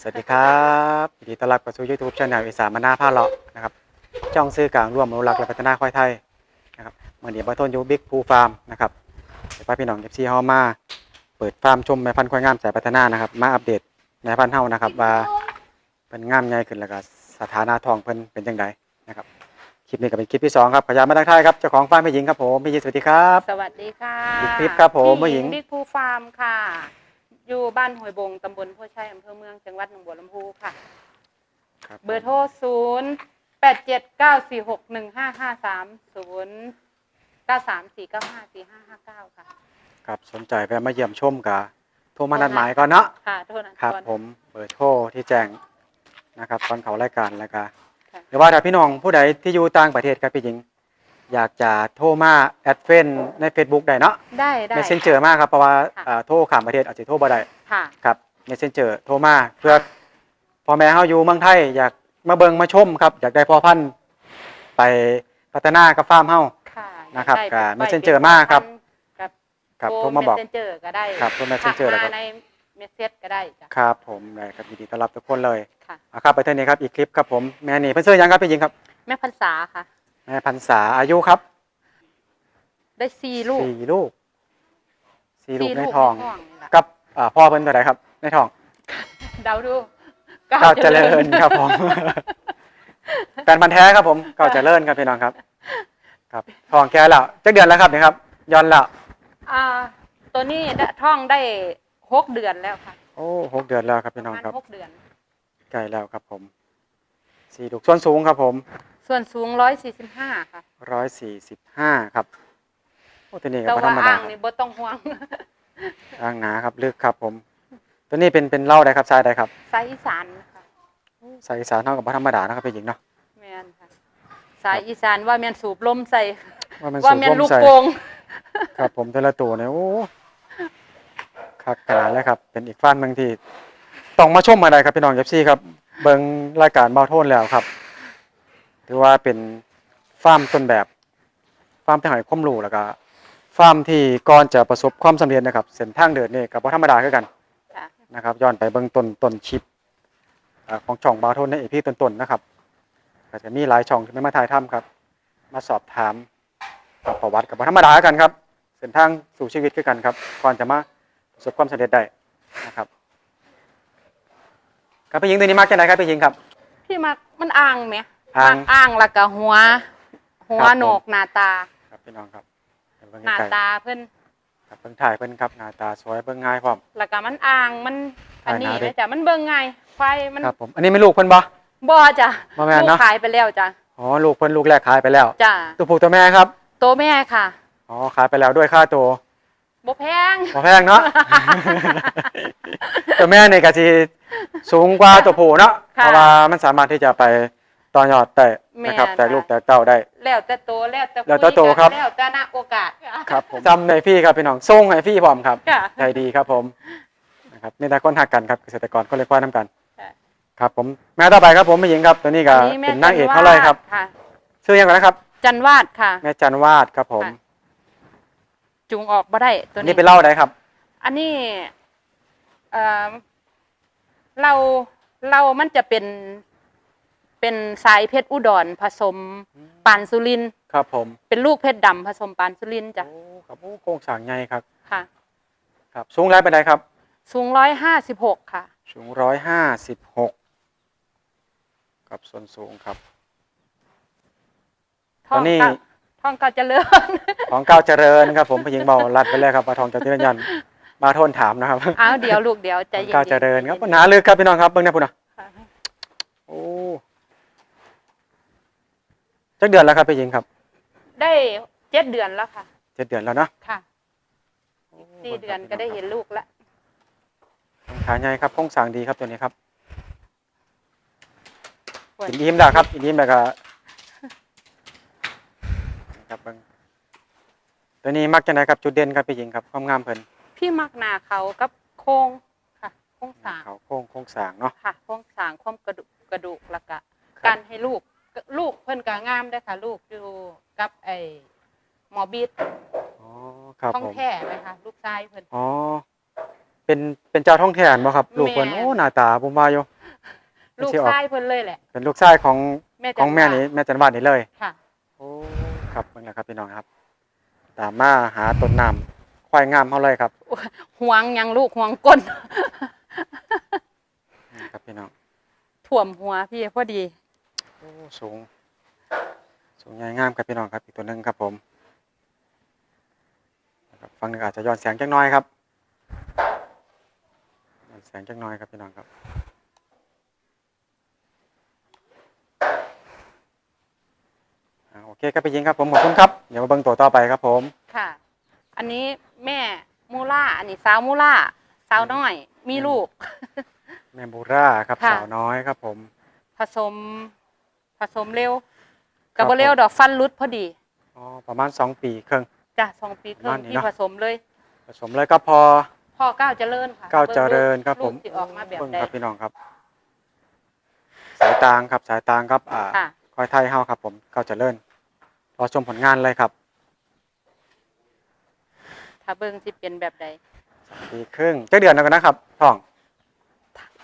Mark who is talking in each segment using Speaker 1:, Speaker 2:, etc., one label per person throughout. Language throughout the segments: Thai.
Speaker 1: สวัสดีครับยินดีต้อนรับเข้าสู่ YouTube ช่องอีสานมาหน้าผ้าเลาะนะครับจ้องซื้อกลางร่วมอนุรักษ์และพัฒนาควายไทยนะครับเมื่อนี้บาทนอยูบิ๊กพูฟาร์มนะครับเดี๋ยวพาพี่น้องเอฟซีเฮามา เปิดฟาร์มชมแม่พันธุ์ควายงามสายพัฒนานะครับ มาอัปเดตแม่พันธุ์เฮานะครับว่าเป็นงามใหญ่ขึ้นแล้วก็สถานะทองเพิ่นเป็นจังไดนะครับคลิปนี้ก็เป็นคลิปที่สองครับขออนุญาตมาทักทายครับเจ้าของฟาร์มแม่หญิงครับผมแม่หญิงสวัสดีครับ
Speaker 2: สวัสดีค่ะ
Speaker 1: อีกคลิปครับผมผู้หญิง
Speaker 2: บิ๊กภูฟาร์มค่ะ อยู่บ้านหอยบงตำบลโพชัยอำเภอเมืองจังหวัดหนองบัวลำพูค่ะ
Speaker 1: ครับ
Speaker 2: เบอร์โทรศูนย์แปดเจ็ดเก้าสี่หกหนึ่งห้าห้าสามศูนย์เก้าสามสี่เก้าห้าสี่ห้าห้าเก้าค่ะ
Speaker 1: ครับสนใจแวะมาเยี่ยมชมกับโทรมานัดหมายก่อนเนาะ
Speaker 2: ค่ะโทษนะ
Speaker 1: ครับ
Speaker 2: ก่อน
Speaker 1: ผมเบอร์โทรที่แจ้งนะครับตอนเขารายการแล้วก็
Speaker 2: ค่ะ
Speaker 1: หรือว่าถ้าพี่น้องผู้ใดที่อยู่ต่างประเทศครับพี่หญิง อยากจะโทรมาแอดเฟนใน Facebook ได้เนาะ
Speaker 2: ได้ได้
Speaker 1: เมสเซนเจอมากครับ เพราะว่า
Speaker 2: ค่ะ
Speaker 1: อ่าโทรข้ามประเทศอาจจะโทรบ่ได้
Speaker 2: ค่ะ
Speaker 1: ครับเมสเซนเจอโทรมาเพื่อพ่อแม่เฮาอยู่เมืองไทย อยากมาเบิ่งมาชมครับ อยากได้พ่อพันธุ์ไปพัฒนากับฟาร์มเฮา
Speaker 2: ค่ะ
Speaker 1: นะครับ
Speaker 2: ได้
Speaker 1: ก็
Speaker 2: ไป
Speaker 1: Messenger มาครับ
Speaker 2: กับ
Speaker 1: ครับ
Speaker 2: โท
Speaker 1: โทรมาบอก
Speaker 2: เมสเซนเจอร์ก็ได้
Speaker 1: ครับโทร Messenger แล้วก็
Speaker 2: ทักมาในเมสเซจก็ได้จ้ะ
Speaker 1: ครับผมได้ครับยินดีต้อนรับทุกคนเลย
Speaker 2: ค่ะ
Speaker 1: อะครับไปเท่านี้ครับอีกคลิปครับผมแม่นี่เพิ่นซื้อยังครับพี่หญิงครับ
Speaker 2: แม่พันษาค่ะ
Speaker 1: แม่พันษาอายุครับ
Speaker 2: ได้สี่ลูก
Speaker 1: สี่ลูกสี่ลูกใน
Speaker 2: สี่
Speaker 1: ท้อง
Speaker 2: ในท้องนี่ล่ะ
Speaker 1: กับอ่าพ่อเพิ่นเท่าไหร่ครับ ในท้อง
Speaker 2: เดาดู
Speaker 1: ก้าวเจริญครับผมแฟนพันธุ์แท้ครับผมก้าวเจริญครับพี่น้องครับ ครับท้องแก่แล้วจักเดือนแล้วครับนี่ครับย้อนแล้ว
Speaker 2: อ่า ตัวนี้ได้ท่องได้หกเดือนแล้วค่ะ
Speaker 1: โอ้หกเดือนแล้วครับ
Speaker 2: ป
Speaker 1: พี่
Speaker 2: ระ
Speaker 1: น้อง
Speaker 2: มาณ
Speaker 1: ครับ
Speaker 2: หกเดือน
Speaker 1: ใกล้แล้วครับผมสี่ลูกส่วนสูงครับผม
Speaker 2: ส่วนสูงร้อยสี่สิบห้าค่ะ
Speaker 1: ร้อยสี่สิบห้าครับ โอ้ตัวนี้ก็
Speaker 2: แต่
Speaker 1: บ่ธร
Speaker 2: ว่าร
Speaker 1: ม
Speaker 2: อ่า
Speaker 1: ดาง
Speaker 2: นี่บ่ต้องห่วง
Speaker 1: อ่างหนาครับลึกครับผม ตัวนี้เป็นเป็นเหล่าใดครับทรายใดครับ
Speaker 2: สายอีสานค่ะ
Speaker 1: สายอีสานเท่ากับบ่ธรรมดานะครับพี่หญิงเนาะ
Speaker 2: แม่นค่ะ สายอีสานว่าแม่นสูบลมใส่
Speaker 1: ว่ามัน
Speaker 2: ว่า
Speaker 1: สูง
Speaker 2: แม่น
Speaker 1: ร่ม
Speaker 2: ลูก
Speaker 1: ใส่
Speaker 2: โป่ง
Speaker 1: ครับผมแต่ละตัวเนี่ยโอ้คักขนาดเลยครับ เป็นอีกฟันหนึ่งที่ต้องมาชมมาได้ครับพี่น้องเอฟซีครับ เบิ่งรายการเบาโทนแล้วครับ ถือว่าเป็นฟาร์มต้นแบบฟาร์มที่ให้ความรู้แล้วก็ฟาร์มที่ก่อนจะประสบความสำเร็จนะครับเส้นทางเดินนี่กับบ่ธรรมดาคือกัน
Speaker 2: ค่ะ
Speaker 1: นะครับ ย้อนไปเบิ่งต้นต้นคลิปอ่าของช่องเบาโทนในอีพีต้นๆนะครับก็จะมีหลายช่องที่ไม่มาถ่ายทำครับ มาสอบถามกับประวัติกับบ่ธรรมดาคือกันครับเส้นทางสู่ชีวิตคือกันครับก่อนจะมาประสบความสำเร็จได้นะครับครับพี่หญิงตัวนี้มากแค่ไหนครับพี่หญิงครับ
Speaker 2: พี่มักมันอ่างไหม
Speaker 1: อ่าง
Speaker 2: มักอ่างแล้วก็หัว หัว
Speaker 1: ครับผม
Speaker 2: โหนกหน้าตา
Speaker 1: ครับพี่น้องครับเดี๋ยวเบิ่ง
Speaker 2: หน้า
Speaker 1: ใกล้
Speaker 2: ตาเพิ่น
Speaker 1: ๆครับเบิ่งถ่ายเพิ่นครับหน้าตาสวยเบิ่งง่ายพร้อม
Speaker 2: แล้วก็มันอ่างมันอันนี้
Speaker 1: ถ่ายหน้าดิ
Speaker 2: นะจ้ะมันเบิ่งง่ายควายมัน
Speaker 1: ครับผมอันนี้ไม่ลูกเพิ่นบ่
Speaker 2: บ่จ้ะ
Speaker 1: บ่แม่น
Speaker 2: ลูก
Speaker 1: เนาะ
Speaker 2: ขายไปแล้วจ้ะ
Speaker 1: อ๋อลูกเพิ่นลูกแรกขายไปแล้ว
Speaker 2: จ้ะ
Speaker 1: ตัวผู้ตัวแม่ครับ
Speaker 2: ตัวแม่ค่ะ
Speaker 1: อ๋อขายไปแล้วด้วยค่าตัว
Speaker 2: บ่แพง
Speaker 1: บ่แพงเนาะ ตัวแม่นี่ก็สิสูงกว่าตัวผู้เนาะ
Speaker 2: ค่ะ
Speaker 1: เพราะว่ามันสามารถที่จะไป ต่อยอดได้นะครับ
Speaker 2: แม่น
Speaker 1: แต่ลูก
Speaker 2: ค่ะ
Speaker 1: แต่เต้าได้
Speaker 2: แล้วแต่โตแล้วแต่
Speaker 1: แล้วแต่โต
Speaker 2: คุยกัน
Speaker 1: ครับ
Speaker 2: แล้วแต่ณโอกาส
Speaker 1: ครับผมจำในพี่ครับพี่น้องส่งให้พี่พร้อมครับ
Speaker 2: ค่ะ
Speaker 1: ใจดีครับผมนะครับนี่แต่คนหักกันครับเกษตรกรก็เลยคว้าน้ำกัน
Speaker 2: ค่ะ
Speaker 1: ครับผมแม่ต่อไปครับผมไม่หญิงครับตัวนี้ก็
Speaker 2: อันนี้แม่
Speaker 1: เป็นนางเอก
Speaker 2: จั
Speaker 1: เขาเลยครับ
Speaker 2: ค่ะ
Speaker 1: ชื่อยังไงนะครับ
Speaker 2: จันวาดค่ะ
Speaker 1: แม่จันวาดครับผม
Speaker 2: ค่ะ จุงออกบ่ได้ตัว
Speaker 1: อัน
Speaker 2: นี้
Speaker 1: นี่เป็นเล่าได้ครับ
Speaker 2: อันนี้เอ่อเราเรามันจะเป็น เป็นสายเพชรอุดรผสมปานสุรินทร์
Speaker 1: ครับผม
Speaker 2: เป็นลูกเพชรดำผสมปานสุรินทร์จ้ะ
Speaker 1: โอ้ครับโอ้โครงสร้างใหญ่ครับ
Speaker 2: ค่ะ
Speaker 1: ครับสูงไรเป็นไดครับ
Speaker 2: สูงร้อยห้าสิบหกค่ะ
Speaker 1: สูงร้อยห้าสิบหกกับส่วนสูงครับ
Speaker 2: ท้อง
Speaker 1: ตอนนี้
Speaker 2: เก้าท้องเก้าเจริญ
Speaker 1: ของเก้าวเจริญครับผมพี่หญิงเบาลัดไปเลยครับปลาทองเจ้าที่ยันมาโทนถามนะครับ
Speaker 2: อ้าวเดี๋ยวลูกเดี๋ยวใจ
Speaker 1: ของ
Speaker 2: เย็นๆ
Speaker 1: เก้าวเจริญครับปัญหาลึกครับพี่น้องครับเบิ่งหน้าพุ่นนะ
Speaker 2: ค่ะ
Speaker 1: โอ้ จักเดือนแล้วครับพี่หญิงครับ
Speaker 2: ได้เจ็ดเดือนแล้วค่ะ
Speaker 1: เจ็ดเดือนแล้วเนาะ
Speaker 2: ค่ะสี่เดือนก็ได้เห็นลูกแล้ว
Speaker 1: ขาใหญ่ครับโครงสร้างดีครับตัวนี้ครับอินอิ่มแล้วครับอินอิ่มแล้วก็ครับเบิ่งตัวนี้มักจะไหนครับจุดเด่นครับพี่หญิงครับความงามเพิ่น
Speaker 2: พี่มักหนาเขากับโครงค่ะโครงสร้าง
Speaker 1: เขาโค้งโค้งสร้างเนาะ
Speaker 2: ค่ะโครงสร้างความกระดูกกระดูกแล้วก็
Speaker 1: ครับ
Speaker 2: การให้ลูก ลูกเพิ่นก็งามได้อค่ะ ลูกอยู่กับไอ้หมอบีด
Speaker 1: อ๋อครับ
Speaker 2: ท้อง
Speaker 1: ผม
Speaker 2: แท้ไหมคะลูกชายเพิ่น
Speaker 1: อ๋อเป็นเป็นเจ้าท้องแทนบ่ครับ ลูกเพิ่น
Speaker 2: แม่
Speaker 1: โอ้หน้าตาผมว่าอยู่
Speaker 2: ลูก
Speaker 1: สิออก
Speaker 2: ชายเพิ่นเลยแหละ
Speaker 1: เป็นลูกชายของ
Speaker 2: แม่จั
Speaker 1: ของแม่นี้แม่จันวาดนี่เลย
Speaker 2: ค่ะ
Speaker 1: โอ้ครับเบิ่งแล้วครับพี่น้องครับ ตามมาหาต้นน้ำควายงามเฮาเลยครับ
Speaker 2: ห่วงยังลูกห่วงก้น
Speaker 1: นี่ครับพี่น้อง
Speaker 2: ถ่วมหัวพี่พอดี
Speaker 1: โอ้สูง สูงใหญ่งามครับพี่น้องครับอีกตัวหนึงครับผมนะครับฟังหนึงอาจจะย้อนแสงจักหน้อยครับย้อนแสงจักหน้อยครับพี่น้องครับอ่าโอเคครับพี่หญิงครับผมขอบคุณครับเดี๋ยวมาเบิ่งตัวต่อไปครับผม
Speaker 2: ค่ะ อันนี้แม่มูล่าอันนี้สาวมูล่าสาวน้อย มีลูก
Speaker 1: แมมบูร่าครับ
Speaker 2: ค่ะ
Speaker 1: สาวน้อยครับผม
Speaker 2: ผสมผ สมเร็ว
Speaker 1: ครั
Speaker 2: กับบบ่เร็ว
Speaker 1: ผม
Speaker 2: ดอกฟันรุดพอดี
Speaker 1: อ๋อประมาณสองปีครึ่ง
Speaker 2: จ้ะสองปีครึ่
Speaker 1: ประ
Speaker 2: ง
Speaker 1: มาณนี้
Speaker 2: ที่
Speaker 1: เนาะ
Speaker 2: ผสมเลย
Speaker 1: ผสมเลยก็พอ
Speaker 2: พ่อก้าวเจริญค่ะ
Speaker 1: ก้าวเจริญครับผม
Speaker 2: ลูกสิออกมาแบบ
Speaker 1: เบิ่ง
Speaker 2: ใด
Speaker 1: ครับพี่น้องครับ สายตางครับสายตางครับ อ่า
Speaker 2: ค่ะ
Speaker 1: คอยไทยเฮาครับ ผมก้าวเจริญรอชมผลงานเลยครับ
Speaker 2: ถ้าเบิ่งสิเป็นแบบใด
Speaker 1: สองปีครึ่งเจ็ดเดือนแล้วกันนะครับท้อง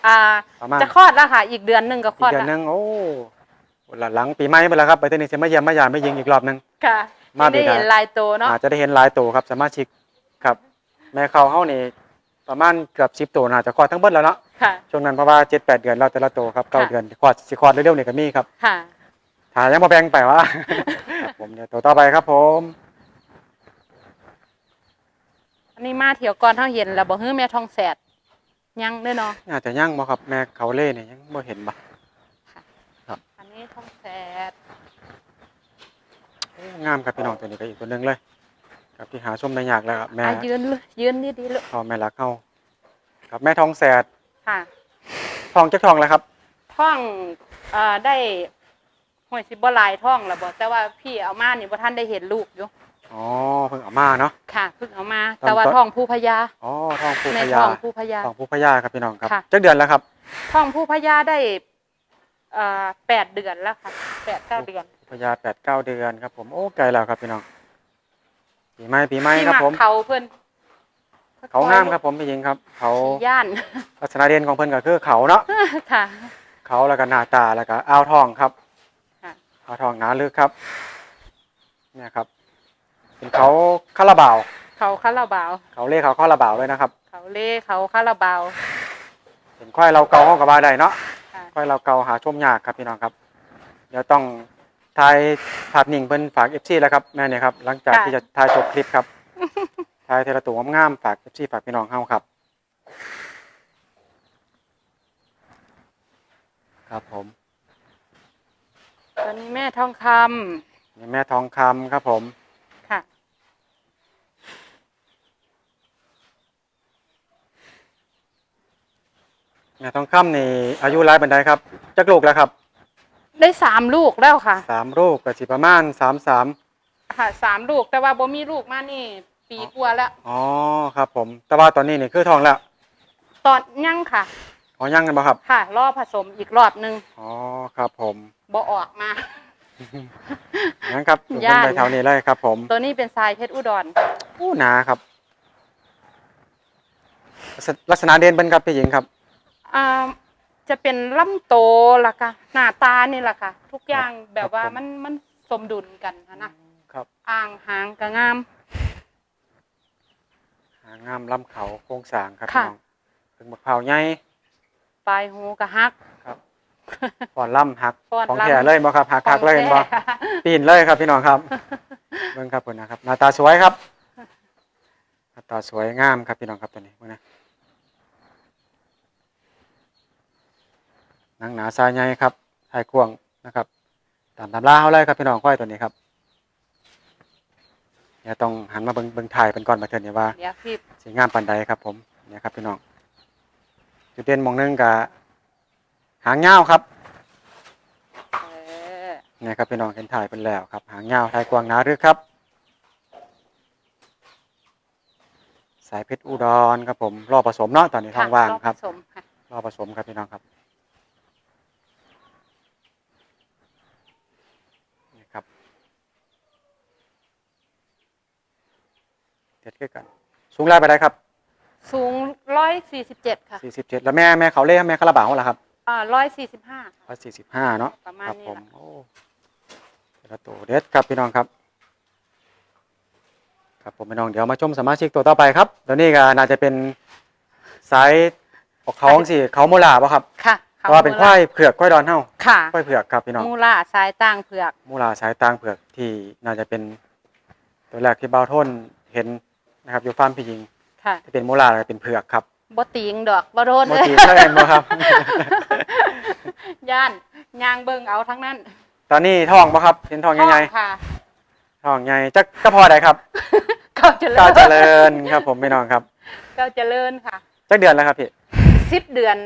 Speaker 2: อ่า
Speaker 1: ประมาณ
Speaker 2: จะคลอดแล้วค่ะ อีกเดือนหนึงก็ค
Speaker 1: อี
Speaker 2: ลอกด
Speaker 1: เดือน
Speaker 2: แล้ว
Speaker 1: หนึงโอ้ หลังปีใหม่ไปแล้วครับไปเทนนิสมาเยี่ยมมายามไม่ยิงอีกรอบหนึง
Speaker 2: ค่ะ
Speaker 1: มา
Speaker 2: ได้
Speaker 1: ดีครับ
Speaker 2: เห็นลายโตเนาะ
Speaker 1: อาจจะได้เห็นหลายตัวครับสมาชิกครับ แม่เขาเฮานี่ประมาณเกือบสิบตัวน่าจะคลอดทั้งเบิดแล้วเนาะ
Speaker 2: ค่ะ
Speaker 1: ช่วงนั้นเพราะว่าเจ็ดแปดเดือนเราแต่ละตัวครับเก้า
Speaker 2: ค่ะ
Speaker 1: เดือนคลอดสิคลอดเร็วๆนี่ก็มีครับ
Speaker 2: ค่ะ
Speaker 1: ถ้ายังมาแบ่งไปว่าครับผมเดี๋ยวตัวต่อไปครับผม
Speaker 2: อันนี้มาเที่ยวก่อนเฮาเห็นแล้วบ่ฮื้อแม่ทองแสดยังเด้อเนาะ
Speaker 1: น่าจะย่างบ่ครับแม่เขาเล่เนี่ยยังบ่เห็นบ่
Speaker 2: อั นนี้ทองแสด
Speaker 1: โอ้งามครับพี่น้องตัวนี้ก็อีกตัวหนึงเลยครับที่หาชมได้ยากแล้วครับแม่
Speaker 2: อะยืนเลยยืนดีๆเลย
Speaker 1: พ่อแม่รักเฮาครับแม่ทองแสด
Speaker 2: ค่ะ
Speaker 1: ทองจักทองแล้วครับ
Speaker 2: ท่องเอ่อได้ห่วยสิบ่หลายท่องแล้วบ่แต่ว่าพี่เอามานี่บ่ทันได้เห็นลูกอยู่
Speaker 1: อ๋อเพิ่งเอามาเนาะ
Speaker 2: ค่ะเพิ่งเอามา
Speaker 1: ตอน
Speaker 2: แต่ว่า
Speaker 1: ตอน
Speaker 2: ท่องผู้พญา
Speaker 1: อ๋อทองผู้
Speaker 2: ใน
Speaker 1: พญา
Speaker 2: ท่องผู้พญา
Speaker 1: ทองผู้พญาครับพี่น้องครับ
Speaker 2: ค่ะ
Speaker 1: จักเดือนแล้วครับ
Speaker 2: ท่องผู้พญาได้ เอ่อแปดเดือนแล้วค่ะแปดเก้าเดือน
Speaker 1: พญาแปดเก้าเดือนครับ ผมโอ้ไกลแล้วครับพี่น้องปีใหม่ปีใหม่
Speaker 2: ที่
Speaker 1: ครับ
Speaker 2: มัก
Speaker 1: ผม
Speaker 2: เขาเพิ่น
Speaker 1: เขางามครับผมพี่หญิงครับ เขา
Speaker 2: ขี่ย่าน
Speaker 1: ลักษณะเด่นของเพิ่นก็คือเขาเนาะ
Speaker 2: ค่ะ
Speaker 1: เขาแล้วก็หน้าตาแล้วก็อ่าวทองครับ
Speaker 2: ค่ะ
Speaker 1: อ่าวทองหนาลึกครับ เนี่ยครับ เป็นเขาคาราบาว
Speaker 2: เขาคาราบาว
Speaker 1: เขาเล่เขาคาราบาวเลยนะครับ
Speaker 2: เขาเล่เขาคาราบาว
Speaker 1: เป็นควายเราเกาห้องกับบาได้เนาะ
Speaker 2: ค่ะ
Speaker 1: ควายเราเกาหาชมยากครับพี่น้องครับ เดี๋ยวต้องถ่ายภาพนิ่งเพิ่นฝากเอฟซีแล้วครับแม่เนี่ยครับหลังจากที่จะถ่ายจบคลิปครับถ่ายเทระตัวงามๆฝากเอฟซีฝากพี่น้องเฮาครับ ครับผม
Speaker 2: ตอนนี้แม่ทองคำ
Speaker 1: นี่แม่ทองคำครับผม แม่ทองคำนี่อายุรายบันไดครับจักลูกแล้วครับ
Speaker 2: ได้สามลูกแล้วค่ะ
Speaker 1: สามลูกก็สิประมาณสามสาม
Speaker 2: ค่ะสามลูกแต่ว่าบ่มีลูกมานี่ ปีกว่าแล้ว
Speaker 1: อ๋อครับ ผม แต่ว่าตอนนี้นี่คือทองแล้ว
Speaker 2: ตอนยังค่ะ
Speaker 1: อ๋อยังกันบ่ครับ
Speaker 2: ค่ะ รอผสมอีกรอบหนึง
Speaker 1: อ๋อครับ ผม
Speaker 2: บ่ออกมา
Speaker 1: งั้นครับอยู่
Speaker 2: ย่าน
Speaker 1: บนใบแถวนี้เลยครับ ผม
Speaker 2: ตัวนี้เป็นทรายเพชรอุดร
Speaker 1: อู้หนาครับลักษลักษณะเด่นเป็นครับพี่หญิงครับ
Speaker 2: อ่าจะเป็นลำโตล่ะค่ะหน้าตานี่แหละค่ะ ทุกอย่างแบบว่า
Speaker 1: ผม
Speaker 2: มันมันสมดุลกันนะนะครับอ่างหางก็งาม
Speaker 1: หางามลำเขาโค้งสร้างครับ
Speaker 2: ค่ะ
Speaker 1: พี่น้องถึงบักเผาวใหญ่
Speaker 2: ปลายหูก็ฮัก
Speaker 1: ครับก่อนล่ำหัก
Speaker 2: ฟ้อน
Speaker 1: ของ
Speaker 2: ลำ
Speaker 1: แท้เลยบ่ครับหักหักเลยเห็นบ่
Speaker 2: ของแท้
Speaker 1: ปีนเลยครับพี่น้องครับ เบิ่งครับเพิ่นนะครับหน้าตาสวยครับหน้าตาสวยงามครับพี่น้องครับตัวนี้เบิ่งนะ นังหนาทรายใหญ่ครับทายกวางนะครับตามตำราเขาเลยครับพี่น้องควายตัวนี้ครับเดี๋ยวต้องหันมาเบิ่งเบิ่งถ่ายเป็นก่อนมาเถิดเนี่ยว่า
Speaker 2: เดี๋ยวพี่
Speaker 1: สีงามปันใดครับ ผมเนี่ยครับพี่น้องจุดเด่นหมองหนึงกับหางเงาวครับ
Speaker 2: เออ
Speaker 1: เนี่ยครับพี่น้องเห็นถ่ายเป็นแล้วครับ หางเงาวถ่ายกวางหนารึกครับ สายเพชรอุดรครับผมรอผสมเนาะตอนนี้ท้องว่างครับ
Speaker 2: ผสมค่ะ
Speaker 1: รอผสมครับพี่น้องครับนี่ครับ เด็ดขึ้นกัน สูงไล่ไปได้ครับ
Speaker 2: สูงร้อยสี่สิบเจ็ดค่ะ
Speaker 1: สี่สิบเจ็ดแล้วแม่แม่เขาเล่แม่คาราบาวเหรอครับ
Speaker 2: อ่าร้อยสี่สิบห้า
Speaker 1: ร้อยสี่สิบห้าเนาะ
Speaker 2: ประมาณ
Speaker 1: ครับ
Speaker 2: นี้
Speaker 1: ผม
Speaker 2: ล่ะ
Speaker 1: โอ้แต่ละตัวเด็ดครับพี่น้องครับ ครับผมพี่น้องเดี๋ยวมาชมสมาชิกตัวต่อไปครับตัวนี้ก็น่าจะเป็นสายออกเขาสิเขาโมลาป่ะครับ
Speaker 2: ค่ะ
Speaker 1: เพราะว่าเป็นควายเผือกควายดอนเฮา
Speaker 2: ค่ะ
Speaker 1: ควายเผือกครับพี่น้อง
Speaker 2: มูล่าสายต่างเผือก
Speaker 1: มูลาสายตางเผือกที่น่าจะเป็นตัวแรกที่เบาโทนเห็น นะครับอยู่ฟาร์มพี่หญิง
Speaker 2: ค่ะ
Speaker 1: ที่เป็นมูลาเป็นเผือกครับ
Speaker 2: บ่ติงดอกบ่โดน
Speaker 1: โม
Speaker 2: เลย
Speaker 1: จีใช่ไหมครับ
Speaker 2: ย่านยางเบิ่งเอาทั้งนั้น
Speaker 1: ตอนนี้ท้องป่ะครับเห็นท้องยังไง
Speaker 2: ค่ะ
Speaker 1: ท้องใหญ่จักก็พอได้ครับ
Speaker 2: เก้าเจริญ
Speaker 1: ก้าวเจริญครับ ผมพี่น้องครับ
Speaker 2: เก้าเจริญค่ะ
Speaker 1: จักเดือนแล้วครับพี่
Speaker 2: สิบเดือน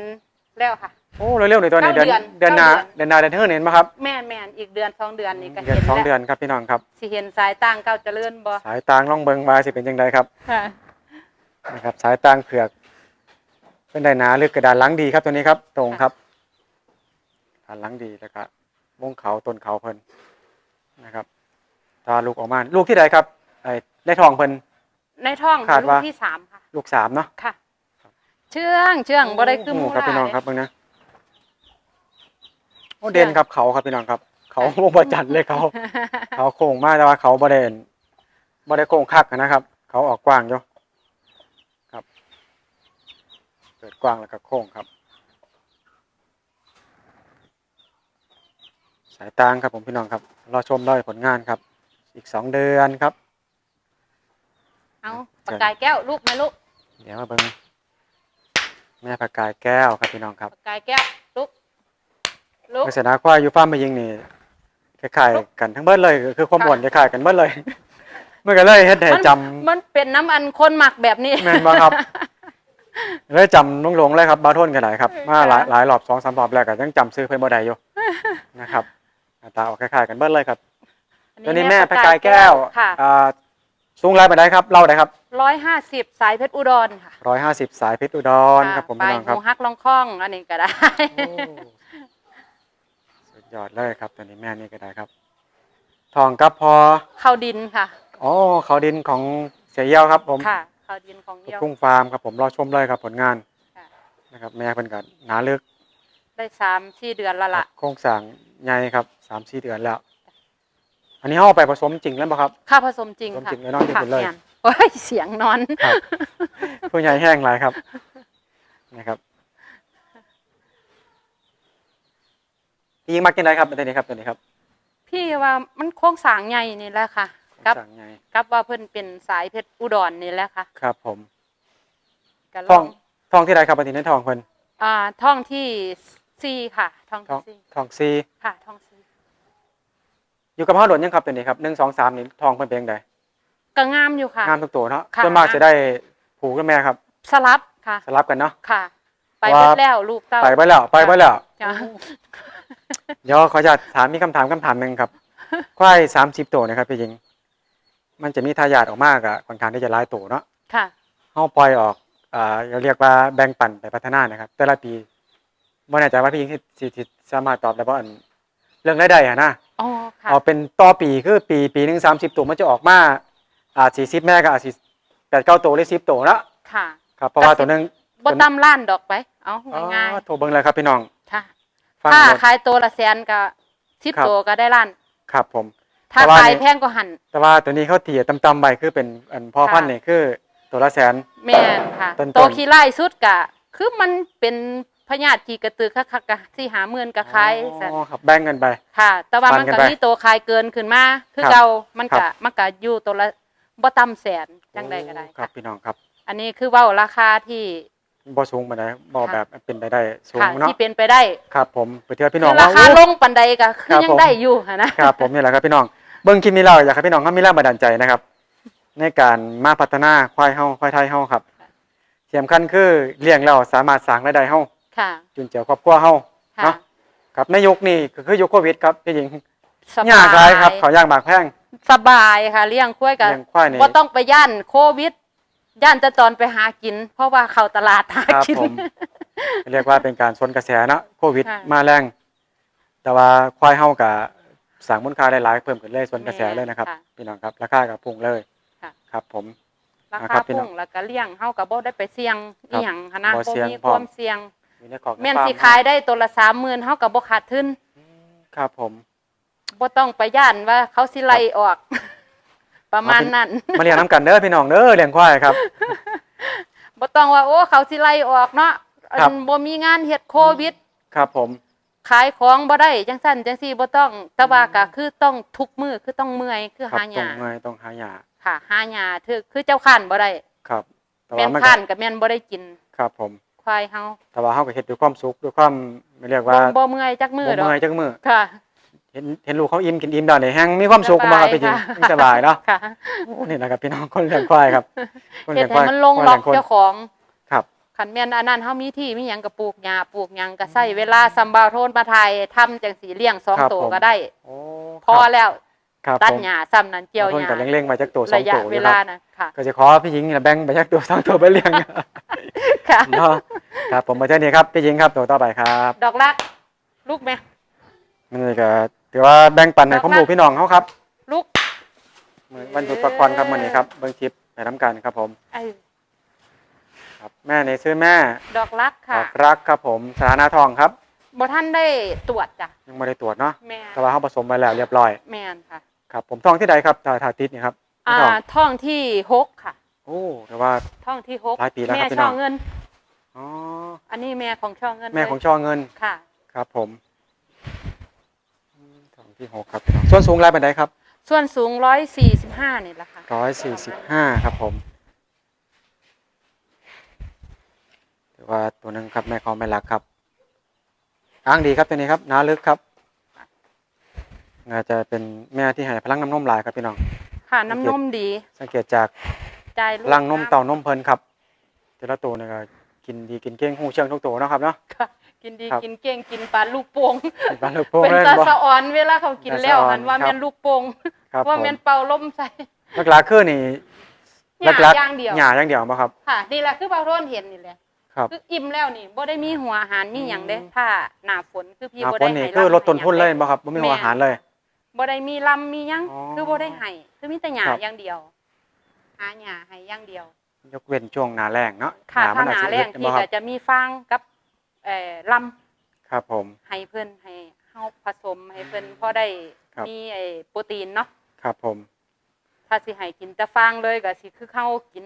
Speaker 2: แล้วค่ะ
Speaker 1: โอ้เร็วๆในตัวนี้
Speaker 2: เก้า
Speaker 1: เดือน
Speaker 2: เดื
Speaker 1: เดื
Speaker 2: อ
Speaker 1: อนนหนา
Speaker 2: เก้าเดือน
Speaker 1: เดือนหนาเดือนเท่าเห็นไหมครับ
Speaker 2: แม่นแม่นอีกเดือนสองเดือนนี่ก็
Speaker 1: เดือน
Speaker 2: เห็น
Speaker 1: สอง
Speaker 2: แล้ว
Speaker 1: เดือนครับพี่น้องครับ
Speaker 2: สิเห็นสายต่างเก้าเจริญบ่
Speaker 1: สายตางล่องเบิงมาสิเป็นยังไงครับ
Speaker 2: ค่ะ
Speaker 1: นะครับ สายตางเผือก เป็นได้หนาลึกกระดานหลังดีครับตัวนี้ครับ ตรงครับฐานหลังดีแล้วก็วงเขาต้นเขาเพิ่นนะครับตาลูกออกมาลูกที่ใดครับไอ้ได้ทองเพิ่น
Speaker 2: ในท้อง
Speaker 1: คาด
Speaker 2: ลู
Speaker 1: ว่า
Speaker 2: กที่สามค่ะ
Speaker 1: ลูกสามเนาะ
Speaker 2: ค่ะ เชื่องเชื่องบ่ได้คือหมู
Speaker 1: โครับ
Speaker 2: ล่า
Speaker 1: พี่น้อง
Speaker 2: เลย
Speaker 1: ครับเบิ่งนะ โอ้เด่นครับเขาครับพี่น้องครับ เขาวงประจันทร์เลยเขา เขาโค้งมากแต่ว่าเขาบริเวณบริโค้งคักนะครับ เขาออกกว้างอยู่ครับ เกิดกว้างแล้วก็โค้งครับ สายตางครับผมพี่น้องครับรอชมรอผลงานครับ อีกสองเดือนครับ
Speaker 2: เอาปากกายแก้วลูกไหมลูก
Speaker 1: เดี๋ยวมาเบิ่งแม่ผักกายแก้วครับพี่น้องครับ
Speaker 2: ปากกายแก้ว ลูกลูก
Speaker 1: ลักษณะควายอยู่ฟาร์มมายิงนี่คล้ายๆกันทั้งเบิดเลยคือความบ่นคล้ายๆกันเบิดเลยเมื่อกันเลยเฮ็ดให้จำ
Speaker 2: มันเป็นน้ำอันคนหมักแบบนี้
Speaker 1: แม่นบ่ครับ เลยจำหลงๆเลยครับบาโทนกันไหนครับมาหลายหลายรอบสองสามรอบแล้วก็ยังจำซื้อเพิ่นบ่ได้อยู่ นะครับหน้าตาออกคล้ายๆกันเบิดเลยครับตัวนี้แม่พระกายแก้ว
Speaker 2: ค่ะ
Speaker 1: อ่าสูงหลายปานใดครับเล่าได้ครับ
Speaker 2: ร้อยห้าสิบสายเพชรอุดรค่ะ
Speaker 1: 150สายเพชรอุดรครับผม
Speaker 2: ไป
Speaker 1: พี่น้องครับ
Speaker 2: หูฮักลองคล้อง อันนี้ก็ได้
Speaker 1: โอ้สุด ยอดเลยครับตัวนี้แม่นี่ก็ได้ครับ ทองกับพอ
Speaker 2: เข้าดินค่ะ
Speaker 1: อ๋อเขาดินของเสียเยี่ยวครับ ผม
Speaker 2: ค่ะเข้าดินของเยี่ยว
Speaker 1: กุ้งฟาร์มครับผมรอชมเลยครับผลงาน
Speaker 2: ค่ะ
Speaker 1: นะครับ แม่เพิ่นก็หนาลึก
Speaker 2: ได้สามสี่เดือนและละ
Speaker 1: โครงสร้างใหญ่ครับสามสี่เดือนแล้ว อันนี้เอาไปผสมจริงแล้วป่ะครับ
Speaker 2: ค่าผสมจริง
Speaker 1: ผสม
Speaker 2: ค่ะ
Speaker 1: จริงเลยเนาะที่
Speaker 2: ค่ะ
Speaker 1: เป็นเลย
Speaker 2: แม่นโอ้ยเสียงนอน
Speaker 1: ครับผู้ใหญ่แห้งหลายครับนะครับ พี่ยิงมักกินอะไรครับตัวนี้ครับตัวนี้ครับ
Speaker 2: พี่ว่ามันโค้งสร้างใหญ่นี่แหละค่ะ
Speaker 1: โครง
Speaker 2: กับ
Speaker 1: สร้างใหญ่
Speaker 2: กับว่าเพิ่นเป็นสายเพชรอุดรนี่แหละค่ะ
Speaker 1: ครับ ผม
Speaker 2: ก็ล
Speaker 1: ทอ
Speaker 2: องง
Speaker 1: ทองที่ใดครับปฏิทินทองเพิ่น
Speaker 2: อ่าท่องที่ซีค่ะท่อง
Speaker 1: ทอง
Speaker 2: ที่ซี
Speaker 1: ทองซี
Speaker 2: ค่ะท่องซี
Speaker 1: อยู่กับพ่อโดนยังครับตัวนี้ครับหนึ่งสองสามนี่ทองเพิ่นเป็นยังไง
Speaker 2: ก็งามอยู่ค่ะ
Speaker 1: งามทุกตัวเนาะ
Speaker 2: ค่ะ
Speaker 1: ส่วนมากจะได้ผูกกับแม่ครับ
Speaker 2: สลับค่ะ
Speaker 1: สลับกันเนาะ
Speaker 2: ค่ะ ไป
Speaker 1: ว่า
Speaker 2: เบิดแล้วลูกเต้า
Speaker 1: ไปไปแล้วไปไปแล้ว
Speaker 2: จ้ะ
Speaker 1: เดี๋ยวขออนุญาตถามมีคำถามคำถามหนึ่งครับ ควายสามสิบตัวนะครับพี่หญิง มันจะมีทายาทออกมากอะค่อนข้างที่จะหลายตัวเนาะ
Speaker 2: ค่ะ
Speaker 1: เขาปล่อยออกอ่าเราเรียกว่าแบ่งปันไปพัฒนานะครับ แต่ละปีไม่แน่ใจว่าพี่หญิงสิสิสิสามารถตอบได้เพราะอันเรื่องรายได้อะนะ
Speaker 2: อ๋อค่ะ
Speaker 1: เอาเป็นต่อปีคือปีปีหนึ่งสามสิบตัวมันจะออกมาอ่าสี่สิบแม่ก็อาจสิแปดเก้าตัวหรือสิบตัวเนาะ
Speaker 2: ค่ะ
Speaker 1: ครับเพราะว่าตัวหนึง
Speaker 2: บ่ตำล้านดอกไป เอา
Speaker 1: อ๋อ
Speaker 2: ง่าย
Speaker 1: โทรเบิ่งเลยครับพี่น้อง
Speaker 2: ๆค่ะ
Speaker 1: ฟัง
Speaker 2: ถ้า
Speaker 1: หมด
Speaker 2: ขายตัวละแสนก็สิบ
Speaker 1: ครับ
Speaker 2: ตัวก็ได้ล้าน
Speaker 1: ครับผม
Speaker 2: ถ้า
Speaker 1: แต่ว่า
Speaker 2: ขาย
Speaker 1: นี่
Speaker 2: แพงก็หัน
Speaker 1: แต่ว่าตัวนี้เขาเถี่ยต่ำๆไปคือเป็นอันพ่อ
Speaker 2: ค่ะ
Speaker 1: พันธุ์นี่คือตัวละแสน
Speaker 2: แม่นค่ะ
Speaker 1: ต้นๆ
Speaker 2: ตัวขี้ไล่สุดกะคือมันเป็นพญาติขี่กระตือคักๆกะที่หาหมื่นก็ขายซั่น
Speaker 1: อ๋อครับแบ่งกันไป
Speaker 2: ค่ะ แต่ว่ามัน
Speaker 1: ปันกั
Speaker 2: ก็
Speaker 1: นไป
Speaker 2: มีตัวขายเกินขึ้นมา คือ
Speaker 1: ครับ
Speaker 2: เก่ามัน
Speaker 1: ครั
Speaker 2: ก็
Speaker 1: บ
Speaker 2: มันก็อยู่ตัวละบ่ต่ำแสนจังใดก็ได้
Speaker 1: ครั
Speaker 2: ค่ะ
Speaker 1: บพี่น้องครับ
Speaker 2: อันนี้คือเว้าราคาที่
Speaker 1: บ่สูงปานใดบ่
Speaker 2: ค่ะ
Speaker 1: แบบเป็นไปได้สูง
Speaker 2: ค่ะ
Speaker 1: เนาะ
Speaker 2: ที่เป็นไปได้
Speaker 1: ครับผมไปเที่ยวพี่
Speaker 2: คื
Speaker 1: น้อง
Speaker 2: อราคา
Speaker 1: ว่า
Speaker 2: ล
Speaker 1: อู้
Speaker 2: งปันใดก็คื
Speaker 1: ครั
Speaker 2: อบยัง
Speaker 1: ผม
Speaker 2: ได้อยู่หั้นนะ ครับ
Speaker 1: ผมนี่แหละครับพี่น้องเบิ่งคลิปนี้แล้วอยากให้พี่น้องเฮามีแรงบันดาลใจนะครับ ในการมาพัฒนาควายเฮาควายไทยเฮาครับที่สำคัญคือเลี้ยงแล้วสามารถสร้างรายได้เฮา
Speaker 2: ค่ะ
Speaker 1: จุนเจือครอบครัวเฮา
Speaker 2: ค่ะ
Speaker 1: เนาะ ครับในยุคนี้ก็คือยุคโควิดครับพี่หญิง
Speaker 2: สบ
Speaker 1: ยากหลายครับเขาวยากหมากแพง
Speaker 2: สบายค่ะเลี้ยงควายกัน
Speaker 1: เลี้ยงควายนี่
Speaker 2: บ่ต้องไปย่านโควิด ย่านแต่ตอนไปหากิน เพราะว่าเข้าตลาดหา
Speaker 1: ครับ
Speaker 2: กิน
Speaker 1: ผม เรียกว่าเป็นการสวนกระแสเนาะโควิด
Speaker 2: ค่ะ
Speaker 1: มาแรง แต่ว่าควายเฮากับสั่งมูลค่าได้หลายเพิ่มขึ้นเลยสวนกระแสเลยนะครับ
Speaker 2: ค่ะ
Speaker 1: พี่น้องครับราคากับพุ่งเลย
Speaker 2: ค่ะ
Speaker 1: ครับ ผม
Speaker 2: รรา
Speaker 1: อ่า
Speaker 2: คา
Speaker 1: ครับพี่น้
Speaker 2: พุ่
Speaker 1: อง
Speaker 2: งแล้วก็เลี้ยงเฮาก็บ่ได้ไปเสี่ยง
Speaker 1: ครั
Speaker 2: อี
Speaker 1: บ
Speaker 2: หยังหันนะ
Speaker 1: บ่
Speaker 2: บ่
Speaker 1: เสี่ยง
Speaker 2: มี
Speaker 1: พร้
Speaker 2: ค
Speaker 1: อม
Speaker 2: วามเสี่ยง
Speaker 1: อยู่ในกรอบใน
Speaker 2: แม่น
Speaker 1: ฟาร์
Speaker 2: สิขายได้ตัวละ30,000เฮาก็บ่ขาดทุน
Speaker 1: อืมครับผม
Speaker 2: บ่ต้องไปย่านว่าเขาสิไล่ออก ประมาณนั้น
Speaker 1: มาเลี้ยงน้ำกันเด้อพี่น้องเด้อเลี้ยงควายครับ
Speaker 2: บ่ต้องว่าโอ้เขาสิไล่ออกเนาะ
Speaker 1: ครับ
Speaker 2: อันบ่มีงานเฮ็ดโควิด
Speaker 1: ครับผม
Speaker 2: ขายของบ่ได้จังซั่นจังซี่บ่ต้องแต่ว่าก็คือต้องทุกมื้อคือต้องเมื่อยคือ
Speaker 1: ครับ
Speaker 2: หาห
Speaker 1: ตร
Speaker 2: ยาง
Speaker 1: ไงต้องหาหยา
Speaker 2: ค่ะหาหยาคือคือเจ้าข้านบ่ได้
Speaker 1: ครับแต่
Speaker 2: แม่
Speaker 1: ว่านมันก็
Speaker 2: ข้านกับแม่นบ่ได้กิน
Speaker 1: ครับผม
Speaker 2: ควายเฮา
Speaker 1: แต่ว่าเฮาก็เฮ็ดด้วยความสุขด้วยความไม่เรียกว่า
Speaker 2: บ่บ่เมื่อยจักมื้อ
Speaker 1: บ่
Speaker 2: ดอก
Speaker 1: เมื่อยจักมื้อ
Speaker 2: ค่ะ
Speaker 1: เห็นเห็นลูกเขาอิ่มกินอิ่มได้นี่แฮงมีความสุขบ่ครับพี่จริง
Speaker 2: สบายค่ะ
Speaker 1: สบายเนาะ
Speaker 2: ค่ะ
Speaker 1: โอ้นี่นะครับพี่น้องคนเลี้ยงควายครับคน
Speaker 2: เฮ็
Speaker 1: เลี้
Speaker 2: ด
Speaker 1: ยงควาย
Speaker 2: ให้มันลง
Speaker 1: คน
Speaker 2: ล็
Speaker 1: เลี้
Speaker 2: อยก
Speaker 1: งคน
Speaker 2: เจ้าของ
Speaker 1: ครับ
Speaker 2: คันแม่นอันนั้นเฮามีที่มีหยังก็ปลูกหญ้าปลูกหยังก็ใช้เวลาซำบาวโทนมาไทยทำจังสีเลี้ยงสอง
Speaker 1: ครับ
Speaker 2: ตัว
Speaker 1: ผม
Speaker 2: ก็ได้
Speaker 1: โอ้
Speaker 2: พอแล้ว
Speaker 1: ครับ
Speaker 2: ตัด
Speaker 1: ผม
Speaker 2: หญ้าซ้ำนั้นเจียว
Speaker 1: บาง
Speaker 2: ห
Speaker 1: คน
Speaker 2: ญ้า
Speaker 1: ก็เร่งๆไปจักตัวสอ
Speaker 2: ระ
Speaker 1: ง
Speaker 2: ยะ
Speaker 1: ตัวอ
Speaker 2: เว
Speaker 1: ยู่ค
Speaker 2: ลา
Speaker 1: รับ
Speaker 2: นะค่ะ
Speaker 1: ก็จะขอพี่หญิงนี่แหละแบ่งไปจักตัวสองตัวไปเลี้ยง
Speaker 2: ค่ะ
Speaker 1: เนาะครับผมมาเท่านี้ครับพี่หญิงครับตัวต่อไปครับ
Speaker 2: ดอกรักลูกแม่
Speaker 1: นี่ก็ ถือว่าแบ่งปันให้ข้อมูลพี่น้องเขาครับ
Speaker 2: ลูก
Speaker 1: มื้อวันหยุดพักผ่อนครับมื้อนี้ครับเบิ่งคลิปไปน้ำกันครับผม
Speaker 2: ไอ้
Speaker 1: ครับแม่ในชื่อแม่
Speaker 2: ดอกรัก
Speaker 1: ด
Speaker 2: ค่ะ
Speaker 1: อกรักครับผมสถานะทองครับ
Speaker 2: บ่ท่านได้ตรวจจ้ะ
Speaker 1: ยังไม่ได้ตรวจเนาะ
Speaker 2: แม่น
Speaker 1: แต่ว่าเขาผสมไปแล้วเรียบร้อย
Speaker 2: แม่นค่ะ
Speaker 1: ครับ ผมทองที่ใดครับตาทาติดนี่ครับ
Speaker 2: อ่า
Speaker 1: ทอง
Speaker 2: ท้องที่หกค่ะ
Speaker 1: โอ้แต่ว่า
Speaker 2: ท้องที่หก
Speaker 1: หลายปีแล้วครับ
Speaker 2: แม่
Speaker 1: พี่น้
Speaker 2: ช่
Speaker 1: อ
Speaker 2: องงเงิน
Speaker 1: อ๋อ
Speaker 2: อันนี้แม่ของช่องเงิน
Speaker 1: แม่
Speaker 2: เลย
Speaker 1: ของช่อเงิน
Speaker 2: ค่ะ
Speaker 1: ครับผมอืม ทองที่หกครับพี่น้องส่วนสูงรายเป็นไดครับ
Speaker 2: ส่วนสูงร้อยสี่สิบห้านี่แหละค่ะ
Speaker 1: ร้อยสี่สิบห้าครับผมถือว่าตัวหนึงครับแม่เขาไม่รักครับอ้างดีครับตัวนี้ครับน้าลึกครับน่าจะเป็นแม่ที่ให้พลังน้ำนมหลายครับพี่น้อง
Speaker 2: ค่ะน้ำนมดี
Speaker 1: สังเกตจาก
Speaker 2: ใจลูก
Speaker 1: ลังนมเต่านมเพลินครับแต่ละตัวเนี่ยก็กินดีกินเก้งหูเชิงทุกตัวเนาะครับเนาะ
Speaker 2: ค่ะ กินดี
Speaker 1: ครับ
Speaker 2: กินเก่งกินปลาลูกโป่ง
Speaker 1: เป็นปลาลูกโป่ง
Speaker 2: เป็น
Speaker 1: เล่น
Speaker 2: ตา
Speaker 1: บ่
Speaker 2: สะอ่อนเวลาเขากินแล้ว
Speaker 1: ตาสะอ่อน
Speaker 2: หันว่า
Speaker 1: ครับ
Speaker 2: แม่นลูกโป่ง
Speaker 1: ครับ
Speaker 2: ว่า
Speaker 1: ผม
Speaker 2: แม่นเป่าลมใส่
Speaker 1: หลักๆคือนี่
Speaker 2: หญ้า
Speaker 1: หลัก
Speaker 2: อย่างเดียว
Speaker 1: หญ้าอย่างเดียวบ่ครับ
Speaker 2: ค่ะนี่แหละคือเบาโทนเห็นนี่แหละ
Speaker 1: ครับ
Speaker 2: คืออิ่มแล้วนี่บ่ได้มีหัวอาหารมีหยังเด้
Speaker 1: อืม
Speaker 2: ถ้าหน้าฝนคือพี่
Speaker 1: อ่า
Speaker 2: บ่
Speaker 1: ค
Speaker 2: ได้
Speaker 1: นนี่
Speaker 2: ให้
Speaker 1: คือำลดต้นทุนเลย
Speaker 2: ให้หง
Speaker 1: บ่ครับบ่มีหัวอาหารเลย
Speaker 2: บ่ได้มีลำมีหยัง
Speaker 1: อ๋อ
Speaker 2: คือบ่ได้ให้คือมีแต่หญ้า
Speaker 1: ครับ
Speaker 2: อย่างเดียวหาหญ้าให้อย่างเดียว
Speaker 1: ยกเว้นช่วงหน้าแล้งเนาะ
Speaker 2: ค่ะ
Speaker 1: มั
Speaker 2: ถ้าห
Speaker 1: อาจ
Speaker 2: นา
Speaker 1: สิ
Speaker 2: แรง
Speaker 1: อึด
Speaker 2: พี่
Speaker 1: บ่ค
Speaker 2: ก็
Speaker 1: รับ
Speaker 2: จะมีฟางกับ เอ่อลำ
Speaker 1: ครับผม
Speaker 2: ให้เพิ่นให้เฮาผสมให้เพิ่นพอได้
Speaker 1: ครับ
Speaker 2: มีไอ้โปรตีนเนาะ
Speaker 1: ครับผม
Speaker 2: ถ้าสิให้กินแต่ฟางเลยก็สิคือเขากิน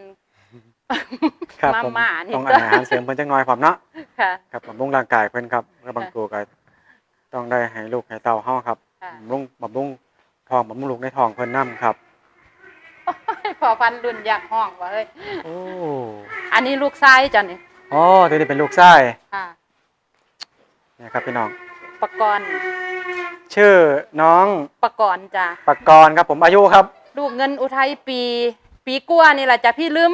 Speaker 1: ครับ
Speaker 2: มา
Speaker 1: ผม
Speaker 2: ม่านี่
Speaker 1: ต้องอาหารเสริมเพิ่นจักหน่อยพร้อมเนาะ
Speaker 2: ค่ะ
Speaker 1: ครับบำรุงร่างกายเพิ่นครับแล้วบางตัวก็ต้องได้ให้ลูกให้เต้าเฮาครับ
Speaker 2: ค่ะ
Speaker 1: บำรุงบำรุงท้องบำรุงลูกในท้องเพิ่นนํครับ
Speaker 2: พอพันรุ่นอยากห้องว่าเฮ้ย
Speaker 1: โอ้
Speaker 2: อันนี้ลูกชายจ้ะนี่
Speaker 1: อ๋อตัวนี้เป็นลูกชาย
Speaker 2: ค่ะ
Speaker 1: เนี่ยครับพี่น้อง
Speaker 2: ปกรณ์
Speaker 1: ชื่อน้อง
Speaker 2: ปกรณ์จ้ะ
Speaker 1: ปกรณ์ครับผมอายุครับ
Speaker 2: ลูกเงินอุทัยปี ปีกว่านี่แหละจ้ะพี่ลืม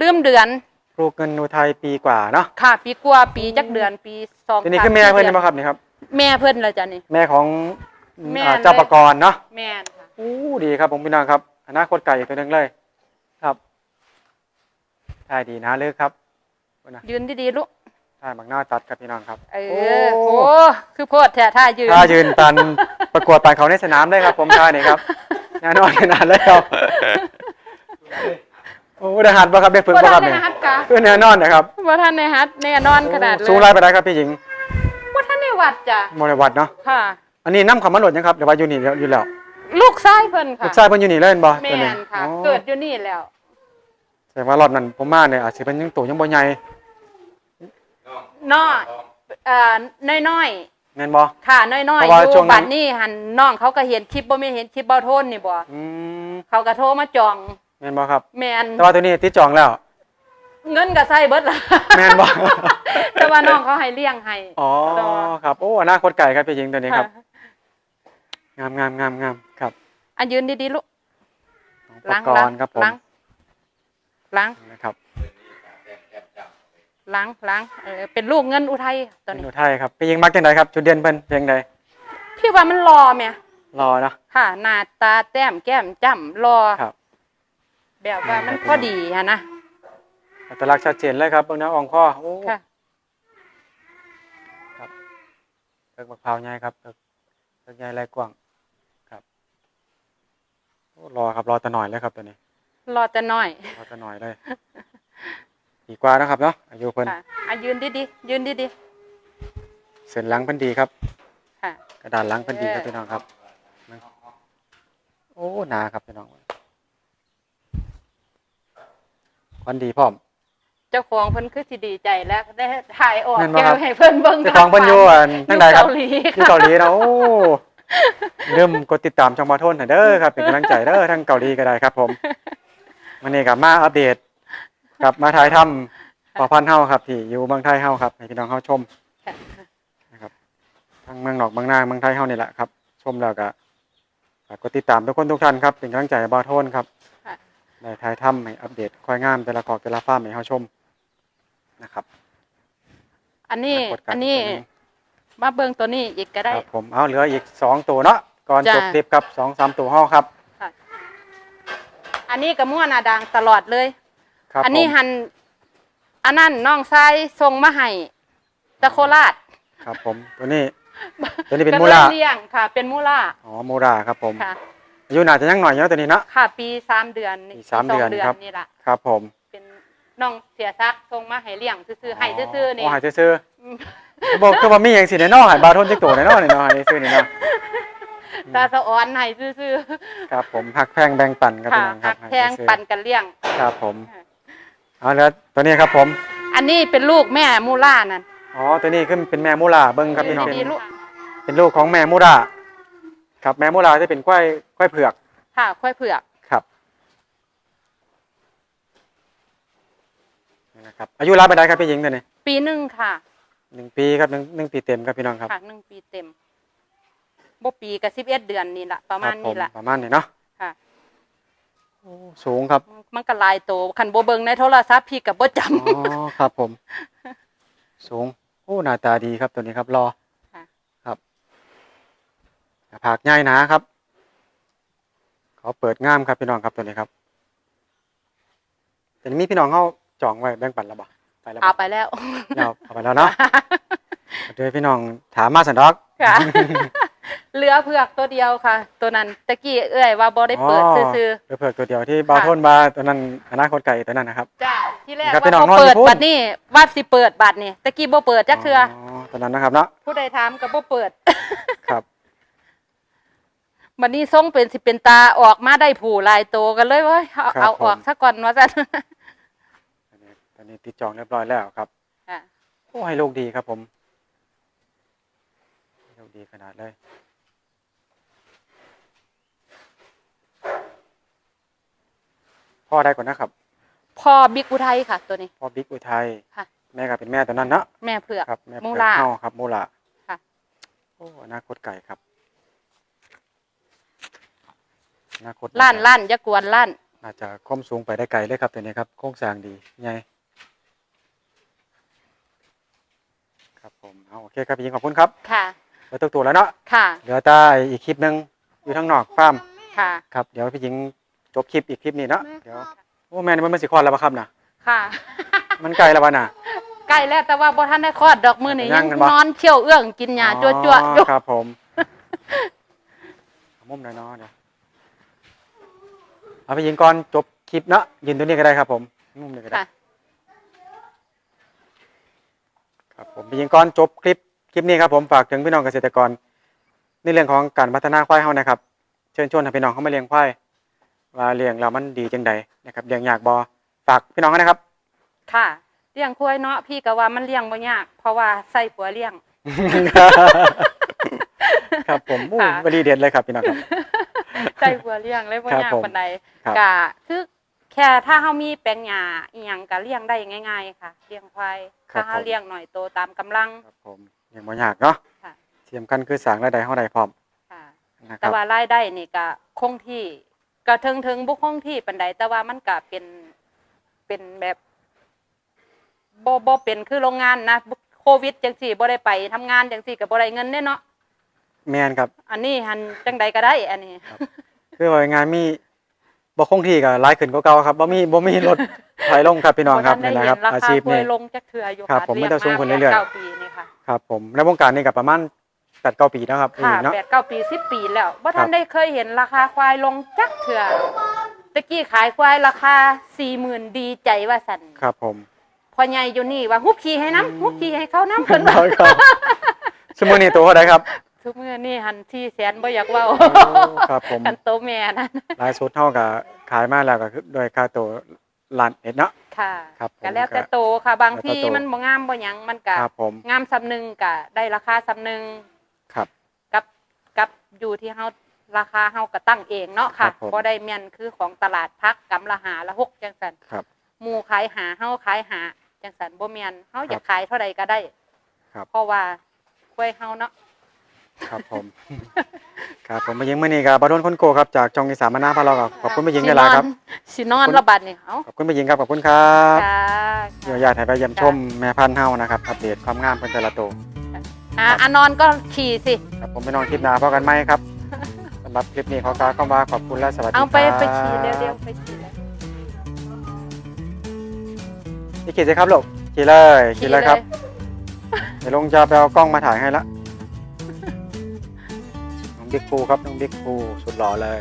Speaker 2: ลืมเดือน
Speaker 1: ลูกเงินอุทัยปีกว่าเนาะ
Speaker 2: ค่ะ ปีกว่าปีจักเดือนปีสอง
Speaker 1: ทีนี้
Speaker 2: สาม
Speaker 1: คือแม่เพิ่น
Speaker 2: สี่
Speaker 1: ใช่ไหมครับนี่ครับ
Speaker 2: แม่เพิ่นละจ้ะนี่
Speaker 1: แม่ของ
Speaker 2: แม่
Speaker 1: อ่า
Speaker 2: เลย
Speaker 1: เจ้าปกรณ์เนาะ
Speaker 2: แม่นค่ะ
Speaker 1: อู้ดีครับผมพี่น้องครับอนาคตไก่อีกตัวหนึงเลยครับถ่ายดีนะเลิกครับนะ
Speaker 2: ยืนดีๆลูก
Speaker 1: ถ่ายบักหน้าตัดครับพี่น้องครับ
Speaker 2: เอ
Speaker 1: โอ้
Speaker 2: อโหคือโพดแท้ท่ายืน
Speaker 1: ถ้ายืนตันประกวดตันเขาในสนามได้ครับ ผมท่านี่ครับแน่นอนขนาดเลยครับโอ้ได้หัดบ่ครับได้ฝึก
Speaker 2: บ่
Speaker 1: บ่ค
Speaker 2: ทั
Speaker 1: รั
Speaker 2: น
Speaker 1: บ
Speaker 2: ใน
Speaker 1: เนี่ย
Speaker 2: ฮัดกะ
Speaker 1: คือแน่นอนนะครับ
Speaker 2: บ่ทันในฮัดแน่นอนขนาดเลย
Speaker 1: สูงไรไปได้ครับพี่หญิง
Speaker 2: บ่ทันในวัดจ้ะ
Speaker 1: มรวัดเนาะ
Speaker 2: ค่ะ
Speaker 1: อันนี้น้ำขำมันหลดยังครับเดี๋ยวว่าอยู่นี่แล้วอยู่แล้ว
Speaker 2: ลูกชายเพิ่นค่ะ
Speaker 1: ลูกชายเพิ่นอยู่นี่เล่นบ่
Speaker 2: แม่
Speaker 1: ตัวนี้
Speaker 2: นค่ะ
Speaker 1: อ๋อ
Speaker 2: เกิดอยู่นี่แล้ว
Speaker 1: แสดงว่ารอบนั้นผมมาเนี่ยอาจสิเป็นยังตัวยังบ่ใหญ่
Speaker 2: น้อยเอ่อน้อย
Speaker 1: แม่นบ่
Speaker 2: ๆ ค่ะน้อยๆอ
Speaker 1: เพราะว่าช่
Speaker 2: ยู่
Speaker 1: วงนั้น
Speaker 2: บัดนี้หันน้องเขาก็เห็นคลิปบ่แม่นเห็นคลิปเบาโทนนี่บ่
Speaker 1: อืม
Speaker 2: เขาก็โทรมาจอง
Speaker 1: แม่นบ่ครับ
Speaker 2: แม่น
Speaker 1: แต่ว่าตัวนี้ติดจองแล้ว
Speaker 2: เงินก็ใส่เบิดล่ะ
Speaker 1: แม่นบ่
Speaker 2: แต่ว่าน้องเขาให้เลี้ยงให้
Speaker 1: อ๋อ
Speaker 2: ต่อ
Speaker 1: ครับ โอ้อนาคตไก่ครับพี่หญิงตัวนี้ครับ
Speaker 2: ค่ะ
Speaker 1: งามงามงามงามครับ
Speaker 2: อันยืนดีๆลูก
Speaker 1: น้องป
Speaker 2: ล้าง
Speaker 1: กรณ์ครับผม
Speaker 2: ล้างล้าง
Speaker 1: นะครับ
Speaker 2: ล้างล้างเออเป็นลูกเงินอุทัยตัว
Speaker 1: เป็น
Speaker 2: นี้
Speaker 1: อุทัยครับพี่หญิงมักจังไดครับจุดเด่นเพิ่นเพลงใด
Speaker 2: พี่ว่ามันรอแม่
Speaker 1: รอเนาะ
Speaker 2: ค่ะ หน้าตาแต้มแก้มจ้ำรอ
Speaker 1: ครับ
Speaker 2: แบบว่ามันพอดีฮะนะ
Speaker 1: อัตลักษณ์ชัดเจนเลยครับเบิ่งแนวอ่องคอโอ้
Speaker 2: ค่ะ
Speaker 1: เอิกมะพร้าวใหญ่ครับเอิกเอิกใหญ่ไรกว้างครับโอ้รอครับรอตะหน่อยเลยครับตัวนี้
Speaker 2: รอแต่น้อย
Speaker 1: รอจะหน่อยเลย ดีกว่านะครับเนาะอายุเพิ่น
Speaker 2: ค่ะอะยืนดีๆยืนดี
Speaker 1: เส้นหลังเพิ่นดีครับ
Speaker 2: ๆค่ะ
Speaker 1: กระดานหลังเพิ่นดีครับ
Speaker 2: เออ
Speaker 1: พี่น้องครับมันโอ้หนาครับพี่น้องควันดีพร้อม
Speaker 2: เจ้าของเพิ่นคือสิดีใจแล้วได้ถ่ายออก
Speaker 1: แม่นบ่
Speaker 2: แก้
Speaker 1: ครั
Speaker 2: ว
Speaker 1: บ
Speaker 2: ให้เพิ่นเบิ่ง
Speaker 1: เจ้าของเพิ่นอยู่อันทั้งใดครับ
Speaker 2: อยู่เกาหลี
Speaker 1: อยู่เกาหลีเนาะโอ้เริ่มกดติดตามช่องบาโทนหน่อยเด้อครับ เป็นกำลังใจเด้อทั้งเกาหลีก็ได้ครับ ผมวันนี้กับมาอัปเดต กับมาถ่ายทำปอพันธุ์เฮาครับที่อยู่เมืองไทยเฮาครับให้พี่น้องเฮาชม
Speaker 2: ค่ะ
Speaker 1: นะครับทั้งเมืองนอกเมืองนาเมืองไทยเฮานี่แหละครับ ชมแล้วก็ฝากกดติดตามทุกคนทุกท่านครับ เป็นกำลังใจให้บาโทนครับ
Speaker 2: ค่ะ
Speaker 1: ได้ถ่ายทำให้อัปเดตควายงามแต่ละกอกแต่ละฟาร์มให้เฮาชมนะครับ
Speaker 2: อันนี้
Speaker 1: กดกั
Speaker 2: อันนี้มาเบิ่งตัวนี้อีกก็ได้
Speaker 1: ครับผมเอาเหลืออีกสองตัวเนาะก่อน
Speaker 2: จ้ะ
Speaker 1: จบคลิปครับสองสามตัวเฮาครับ
Speaker 2: อันนี้ก็ม่วนอาดังตลอดเลย
Speaker 1: ครับ
Speaker 2: อันนี้
Speaker 1: ผม
Speaker 2: หันอันนั้นน้องชายส่งมาให้ตะโคราช
Speaker 1: ครับผมตัวนี้ ตัวนี้เป็น
Speaker 2: ก็
Speaker 1: มู
Speaker 2: ล
Speaker 1: ลาย
Speaker 2: เลี้ยงค่ะ เป็นมูลา
Speaker 1: อ๋อมูราครับผม
Speaker 2: ค่ะ
Speaker 1: อายุน่าจะยังหน่อยเนาะตัวนี้เนาะ
Speaker 2: ค่ะ ปีสามเดือน
Speaker 1: ปีสามเดือน
Speaker 2: ง
Speaker 1: ครับ
Speaker 2: นี่ล่ะ
Speaker 1: ครับผม
Speaker 2: เป็นน้องเสียซักส่งมาให้เลี้ยงซื่อๆให้ซื่อๆนี่
Speaker 1: โอ้ใหายซื่อๆบอกคือว่ามีอย่างสิในเนอหายบาทนจักตัวในเนอในเนาะให้ซื่อนี่เนาะ
Speaker 2: ตาสะออนให้ซื่อ
Speaker 1: ครับผมหักแพงแบ่งปันครับ
Speaker 2: ๆค่ะ
Speaker 1: พี่น้องครั
Speaker 2: หั
Speaker 1: บ
Speaker 2: ก
Speaker 1: ให้
Speaker 2: แพง
Speaker 1: ซื่อ
Speaker 2: ปันกันเลี้ยง
Speaker 1: ครับผม เอาแล้วตัวนี้ครับผม
Speaker 2: อันนี้เป็นลูกแม่มูล่านั่น
Speaker 1: อ๋อ ตัวนี้ขึ้นเป็นแม่มูราเบิ้งครับพี่น้อง
Speaker 2: ดีๆลูก
Speaker 1: เป็นลูกของแม่มูราครับแม่มูราจะเป็นกล้วยกล้วยเผือก
Speaker 2: ค่ะค่อยเผือก
Speaker 1: ครับนี่นะครับ อายุรายบันไดครับพี่หญิงตัวนี้
Speaker 2: ปีหนึ่งค่ะ
Speaker 1: หนึ่งปีครับหนึ่งหนึ่งปีเต็มครับพี่น้องครับ
Speaker 2: ค่ะหนึ่งปีเต็มบ่ปีกับสิบเอ็ดเดือนนี่แหละประมาณ
Speaker 1: ครับผ
Speaker 2: นี้แหละ
Speaker 1: ประมาณนี้เนาะ
Speaker 2: ค่ะ
Speaker 1: โอ้ สูงครับ
Speaker 2: มันก็หลายโตคันบ่เบิ่งในโทรศัพท์พี่กับบ่จำ
Speaker 1: อ๋อครับผม สูงโอ้หน้าตาดีครับตัวนี้ครับรอ
Speaker 2: ค่ะ
Speaker 1: ครับผักง่ายนะครับเขาเปิดง่ามครับพี่น้องครับตัวนี้ครับแต่มีพี่น้องเขาจองไว้แบ่งปันแล้วบ่ไปแล้วบ่
Speaker 2: เอาไปแล้ว
Speaker 1: เอาเอาไปแล้วเนาะเดี๋ยวพี่น้องถามมาสันดอก
Speaker 2: ค่ะ เหลือเผือกตัวเดียวค่ะ ตัวนั้นตะกี้เอ้ยว่าบ่ได้เปิดซื่อ
Speaker 1: เพื่อเผื่อตัวเดียวที่บา
Speaker 2: ค่ะ
Speaker 1: โทนบาตัวนั้นอนาคตไก่ตัวนั้นนะครับ
Speaker 2: ๆจ้าที่แรก
Speaker 1: ครับ
Speaker 2: ว่า
Speaker 1: พี่น้อง
Speaker 2: บ่เปิด
Speaker 1: นอนอยู่พุ่น
Speaker 2: บัดนี้ว่าสิเปิดบัดนี่ตะกี้บ่เปิดจักเทื่ออ
Speaker 1: ตัวนั้นนะครับเนาะ
Speaker 2: ผู้ใดถามก็บ่เปิด
Speaker 1: ครับ
Speaker 2: บัดนี้ทรงเป็นสิเป็นตาออกมาได้ผู้หลายโตกันเลยเว้ยเอาเอาออกซะก่อนว่าซั่น
Speaker 1: ตอนนี้ตอนนี้ติดจองเรียบร้อยแล้วครับ
Speaker 2: ค่ะ
Speaker 1: โอ้ให้ลูกดีครับผมให้ลูกดีขนาดเลย พ่อได้ก่อนนะครับ
Speaker 2: พ่อบิ๊กอุทัยค่ะ ตัวนี้
Speaker 1: พ่อบิ๊กอุทัย
Speaker 2: ค่ะ
Speaker 1: แม่ก็เป็นแม่ตัวนั้นเนาะ
Speaker 2: แม่เผือก
Speaker 1: ครับแม่
Speaker 2: มู
Speaker 1: เผือก
Speaker 2: ลา
Speaker 1: เฮาครับมูลา
Speaker 2: ค่ะ
Speaker 1: โอ้อนาคตไก่ครับอนาคต
Speaker 2: ล้านล้านอย่ากวนล้าน
Speaker 1: น่าจะค้มสูงไปได้ไกลเลยครับตัวนี้ครับโครงสร้างดีใหญ่ครับผมเอาโอเคครับพี่หญิงขอบคุณครับ
Speaker 2: ค่ะ
Speaker 1: เหลือตัวตัวแล้วเนาะ
Speaker 2: ค่ะ
Speaker 1: เหลือแต่อีกคลิปหนึ่งอยู่ทางนอกฟาร์ม
Speaker 2: ค่ะ
Speaker 1: ครับเดี๋ยวพี่หญิง จบคลิปอีกคลิปนี้เนาะเดี๋ยวโอ้แม่นี่มันมันสิคลอดแล้วปะครับน่ะ
Speaker 2: ค่ะ
Speaker 1: มันไกลแล้วปะน่ะ
Speaker 2: ใกล้แล้วแต่ว่าบ่ทันได้คลอดดอกมือนี่
Speaker 1: ยั
Speaker 2: ยังง
Speaker 1: กันบ่
Speaker 2: นอนเที่ยวเอื้องกินหญ้าจั่วๆอ
Speaker 1: อ๋
Speaker 2: ยู่
Speaker 1: อครับผมเอามุมหน่อยเนาะเดี๋ยวเอาพี่หญิงก่อนจบคลิปเนาะยืนตัวนี้ก็ได้ครับ ผมมุมนี้ก็ได้
Speaker 2: ค่ะ
Speaker 1: ครับผมพี่หญิงก่อนจบคลิปคลิปนี้ครับผมฝากถึงพี่น้องเกษตรกรในเรื่องของการพัฒนาควายเฮานะครับ เชิญชวนให้พี่น้องเข้ามาเลี้ยงควาย ว่าเลี้ยงแล้วมันดีจังใดนะครับเลี้ยงยากบ่ฝากพี่น้องนะครับ
Speaker 2: ค่ะเลี้ยงควายเนาะพี่ก็ว่ามันเลี้ยงบ่ยากเพราะว่าใส่ผัวเลี้ยง
Speaker 1: ครับผมอู้
Speaker 2: ค่ะ
Speaker 1: บรีเด็ดเลยครับพี่น้องครับ
Speaker 2: ใส่ผัวเลี้ยงเลยบ่
Speaker 1: ครับ
Speaker 2: ยาก
Speaker 1: ผม
Speaker 2: ปานใด
Speaker 1: ครับ
Speaker 2: ก็คือแค่ถ้าเฮามีแปลงหญ้าอีหยังก็เลี้ยงได้ง่าย ๆ ค่ะเลี้ยงควายถ้าเฮาเลี้ยงหน่อยโตตามกำลัง
Speaker 1: ครับผมยังบ่ยากเนาะ
Speaker 2: ค่ะ
Speaker 1: เทียมกันคือสร้างรายได้เฮาได้พร้อม
Speaker 2: ค่ะ
Speaker 1: นะค
Speaker 2: แต่
Speaker 1: รับ
Speaker 2: ว่ารายได้นี่ก็คงที่ ก็ถึงถึงบ่คงที่ปานใดแต่ว่ามันก็เป็นเป็นแบบบ่บ่เป็นคือโรงงานนะโควิดจังซี่บ่ได้ไปทำงานจังซี่ก็บ่ได้เงินเด้เนาะ
Speaker 1: แม่นครับ
Speaker 2: อันนี้หันจังใดก็ได้ อันนี้
Speaker 1: คือว่างานมีบ่คงที่ก็หลายขึ้นกว่าเก่าครับบ่มีบ่มีลดถอยลงครับพี่น้องครับ
Speaker 2: ได้
Speaker 1: นี่แหละ
Speaker 2: เห็
Speaker 1: ครับ
Speaker 2: นรา
Speaker 1: อา
Speaker 2: คา
Speaker 1: ชีพ
Speaker 2: กล้วย
Speaker 1: นี้
Speaker 2: ลงจักเทื่ออยู่
Speaker 1: ครับ
Speaker 2: ค่ะ
Speaker 1: ผมมัน
Speaker 2: เลี้
Speaker 1: จะสูงขึ้น
Speaker 2: มา
Speaker 1: เรื่อยๆ
Speaker 2: แปดเก้าปีนี่ค่ะ
Speaker 1: ครับผมในวงการนี้ก็ประมาณ 8 9ปีแล้วครับ
Speaker 2: ค่ะ
Speaker 1: เนาะ
Speaker 2: แปดเก้าปีสิบปีแล้วบ่
Speaker 1: ครั
Speaker 2: ทั
Speaker 1: บ
Speaker 2: นได้เคยเห็นราคาควายลงจักเทื่อตะกี้ขายควายราคาสี่หมื่นดีใจว่าสัน
Speaker 1: ครับผม
Speaker 2: พอใหญ่อยู่นี่ว่าฮุบขี่ให้น้ำฮุบขี่ให้เขาน้ำ
Speaker 1: เพิ่
Speaker 2: เพิ่
Speaker 1: น
Speaker 2: น
Speaker 1: น้
Speaker 2: ว่า
Speaker 1: อยครับชั่วโมงนี้ตัวเท่าไหร่ครับ
Speaker 2: ทุกมื้อนี่หันที่แสนบ่อยากเว้า
Speaker 1: โอ้ครับผม
Speaker 2: กันโตแม่นั่น
Speaker 1: หลายสุดเท่ากับขายมาแล้วก็คือโดยค่าตัวล้านเอ็ดเนาะ
Speaker 2: ค่ะ
Speaker 1: ครับผม
Speaker 2: ก็แล้วแต่โตค่ะบาง
Speaker 1: แล้วแต่
Speaker 2: ที่
Speaker 1: โต
Speaker 2: มันบ่งามบ่หยังมันก็
Speaker 1: ครับผม
Speaker 2: งามสำนึงก็ได้ราคาสำนึง
Speaker 1: ครับ
Speaker 2: กับกับ อยู่ที่เฮาราคาเฮาก็ตั้งเองเนาะค่ะ
Speaker 1: ครับผม
Speaker 2: บ่ได้แม่นคือของตลาดพักกำละหาละหกจังซั่น
Speaker 1: ครับ
Speaker 2: หมู่ขายหาเฮาขายหาจังซั่นบ่แม่นเฮาอยาก
Speaker 1: ครับ
Speaker 2: ขายเท่าใดก็ได้
Speaker 1: ครับ
Speaker 2: เพราะว่าควายเฮาเนาะ
Speaker 1: ครับผม ครับผมมายิงมื่อนี้กับบาโดนคนโกครับจากจองอีสานมาหน้าพาเราครับขอบคุณมายิงได้หลายครับ
Speaker 2: สินอนระบาดนี่เอ้า
Speaker 1: ขอบคุณมายิงครับขอบคุณครับ
Speaker 2: ค่ะ
Speaker 1: เดี๋ยวอยากให้ไปเยี่ยมชมแม่พันธุ์เฮานะครับอัปเดตความงามเพิ่นแต่ละตัว
Speaker 2: อ่าอานอนก็ขี่สิ
Speaker 1: ครับผมไปนอนคลิปหน้าพอกันไหมครับสำหรับคลิปนี้ขอกล่าวคำว่าขอบคุณและสวัสดีค
Speaker 2: เอา
Speaker 1: รับ
Speaker 2: ไปไปขี่เร็วๆไปขี่เลย
Speaker 1: พี่ขี่สิครับลูกขี่เลยขี่เลยครับเดี๋ยวลงจะไปเอากล้องมาถ่ายให้ละน้องบิ๊กฟูครับน้องบิ๊กฟูสุดหล่อเลย